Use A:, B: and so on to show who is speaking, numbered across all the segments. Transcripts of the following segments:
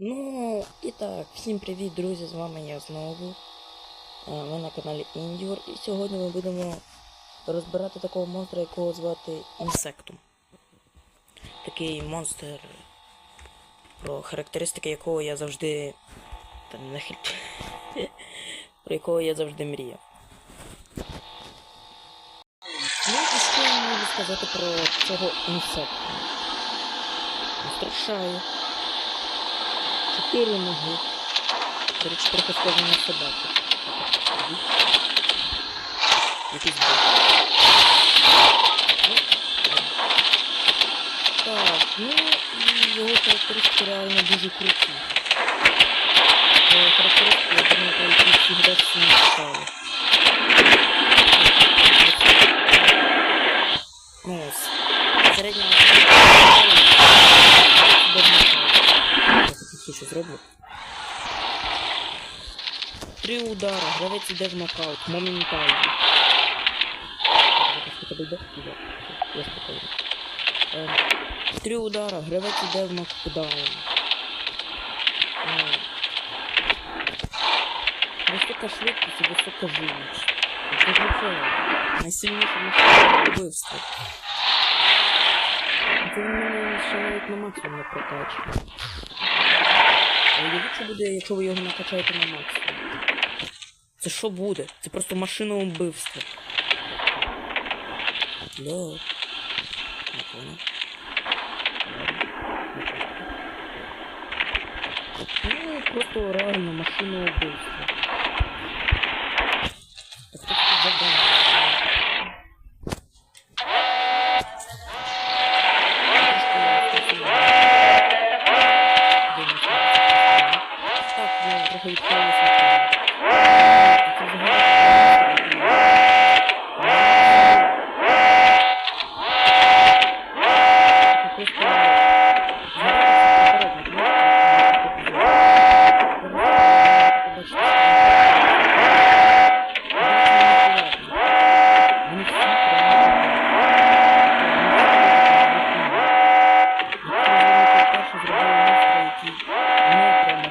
A: Ну і так, всім привіт, друзі! З вами я знову. Е, ми на каналі Indior. і сьогодні ми будемо розбирати такого монстра, якого звати Інсектум. Такий монстр, про характеристики якого я завжди... Та не про якого я завжди мріяв. Ну і що я можу сказати про цього інсекту? Страшаю. 4 ноги. Коротше, трохи схоже на собаку. Якийсь бок. Так, ну і його характеристики реально дуже круті. Характеристики, я думаю, про які всі гравці не читали. Ну ось. Середня зроблю. Три удара, гравець іде в нокаут, моментально. Так, якось хоча б йде? Іде. Все, Я спокійно. Е, Три удара, гравець іде в нокдаун. Е, Висока швидкість і висока живучість. Найсильніше машина вбивства. Це мене ще на максимум не. Уявіть, що буде, якщо ви його накачаєте на максимум. Це що буде? Це просто машина вбивства. Да. Ну, просто реально машина вбивства.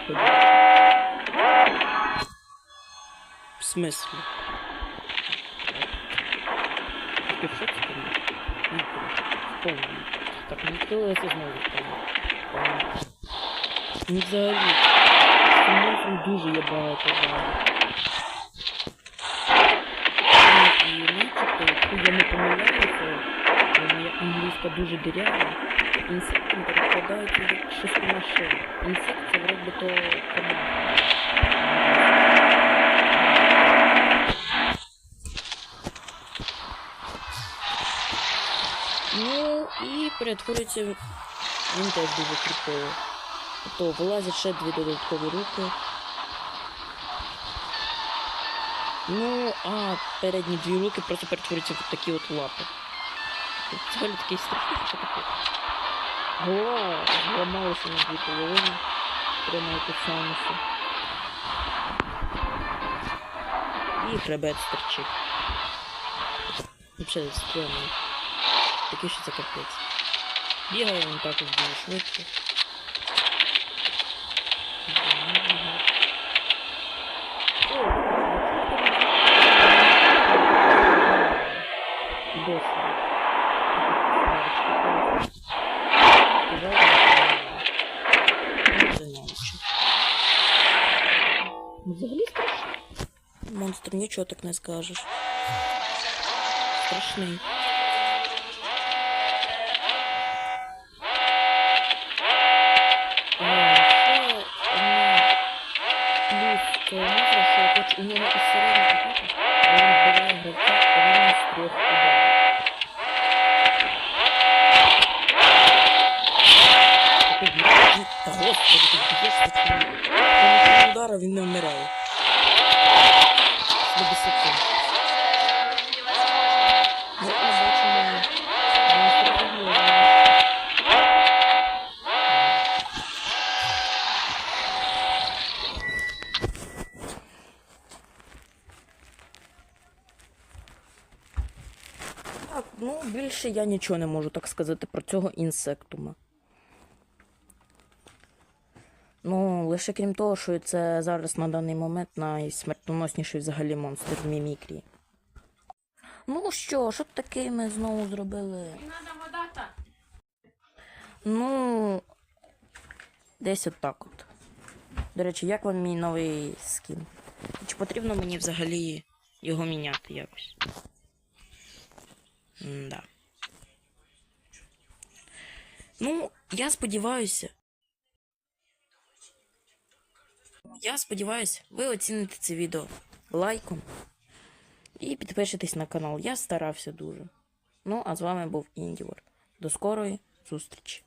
A: В смысле? Ти що це там? Ну, Вспомнив. Так, не відкрилося знову вспомнив. Ну взагалі. з цим монстром дуже є багато багато. Ну, і начебто, якщо я не помиляюся, бо моя англійська дуже дирява, інсектом перекладається як шести машин. Інсект це вроде то команда. Ну і перетворюється він теж дуже круто. Тобто вилазять ще дві додаткові руки. Ну, а передні дві руки просто перетворюються в такі от лапи. Взагалі такий страшний, що таке. Голова зламалася на дві половини. Прямо як у Самусу. І хребет стерчить. Взагалі стрімний. Такий що це капець. Бігає він також дуже швидко. Взагалі страшно. Монстр, нічого так не скажеш. Страшний. У нього і середня атака, він вбиває гравця рівно з трьох ударів. Такий б'є- Та господи, ти б'єш таким. Він удара він не вмирає. До 10. Ми бачимо, монстр реагує. Так, ну більше я нічого не можу так сказати про цього інсектума. Ну, лише крім того, що це зараз на даний момент найсмертоносніший взагалі монстр в мімікрі. Ну що, що таке ми знову зробили? Ну, десь от от. До речі, як вам мій новий скін? Чи потрібно мені взагалі його міняти якось? Да. Ну, я сподіваюся. Я сподіваюся, ви оціните це відео лайком і підпишитесь на канал. Я старався дуже. Ну, а з вами був Індівор. До скорої зустрічі.